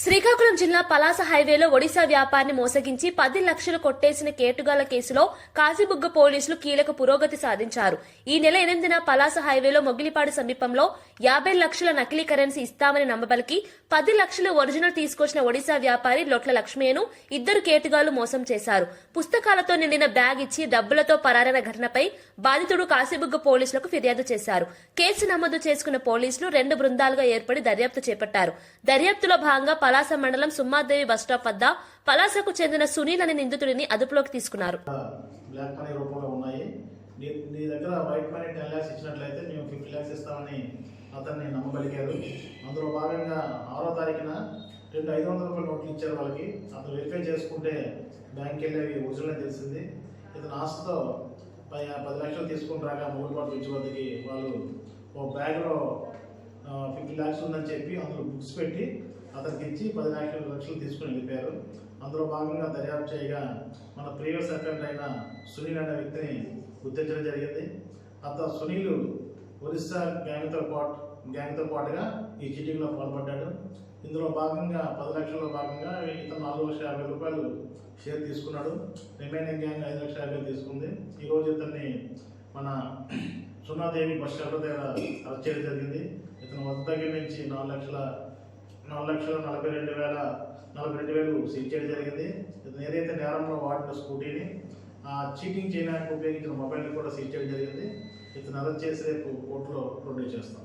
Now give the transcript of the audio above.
శ్రీకాకుళం జిల్లా పలాస హైవేలో ఒడిశా వ్యాపారిని మోసగించి పది లక్షలు కొట్టేసిన కేటుగాల కేసులో కాశీబుగ్గ పోలీసులు కీలక పురోగతి సాధించారు. ఈ నెల ఎనిమిదిన పలాస హైవేలో మొగిలిపాడు సమీపంలో యాభై లక్షల నకిలీ కరెన్సీ ఇస్తామని నమ్మబలికి పది లక్షలు ఒరిజినల్ తీసుకొచ్చిన ఒడిశా వ్యాపారి లొట్ల లక్ష్మయ్యను ఇద్దరు కేటుగాలు మోసం చేశారు. పుస్తకాలతో నిండిన బ్యాగ్ ఇచ్చి డబ్బులతో పరారైన ఘటనపై బాధితుడు కాశీబుగ్గ పోలీసులకు ఫిర్యాదు చేశారు. కేసు నమోదు చేసుకున్న పోలీసులు రెండు బృందాలుగా ఏర్పడి దర్యాప్తు చేపట్టారు. దర్యాప్తులో భాగంగా పలాస మండలం సుమ్మాదేవి బస్టాప్ వద్ద పలాసకు చెందిన సునీల్ అనే నిందితుడిని అదుపులోకి తీసుకున్నారు. బ్లాక్ మనీ రూపంలో ఉన్నాయి. నీ నీ దగ్గర వైట్ మనీ టెన్ ల్యాక్స్ ఇచ్చినట్లయితే మేము ఫిఫ్టీ ల్యాక్స్ ఇస్తామని అతన్ని నమ్మగలిగారు అందులో భాగంగా ఆరో తారీఖున రెండు ఐదు వందల రూపాయల నోట్లు ఇచ్చారు వాళ్ళకి. అతను వెరిఫై చేసుకుంటే బ్యాంక్కి వెళ్ళి అవి ఒరిజినల్ తెలిసింది. ఇతను ఆశతో పది పది లక్షలు తీసుకుని రాక మూడు పాటు బీచ్ వద్దకి వాళ్ళు ఓ బ్యాగ్లో ఫిఫ్టీ ల్యాక్స్ ఉందని చెప్పి అందులో బుక్స్ పెట్టి అతనికి ఇచ్చి పది లక్షల లక్షలు తీసుకుని వెళ్ళిపోయారు. అందులో భాగంగా దర్యాప్తు చేయగా మన ప్రీవియస్ అకౌంట్ అయిన సునీల్ అనే వ్యక్తిని గుర్తించడం జరిగింది. అతను సునీల్ ఒరిస్సా గ్యాంగ్తో పాటు గ్యాంగ్తో పాటుగా ఈ చిటింగ్లో పాల్పడ్డాడు. ఇందులో భాగంగా పది లక్షల్లో భాగంగా ఇతను నాలుగు లక్షల యాభై రూపాయలు షేర్ తీసుకున్నాడు. రిమైనింగ్ గ్యాంగ్ ఐదు లక్షల యాభై తీసుకుంది. ఈరోజు ఇతన్ని మన సున్నాదేవి బస్ స్టాండ్ దగ్గర అరెస్ట్ చేయడం జరిగింది. ఇతను వద్ద దగ్గర నుంచి నాలుగు లక్షల నాలుగు లక్షల నలభై రెండు వేల నలభై రెండు వేలు సీజ్ చేయడం జరిగింది. ఇతను ఏదైతే నేరంలో వాడిన స్కూటీని చీటింగ్ చేయడానికి ఉపయోగించిన మొబైల్ని కూడా సీజ్ చేయడం జరిగింది. ఇతను అరెస్ట్ చేసి రేపు కోర్టులో ప్రొడ్యూస్ చేస్తాం.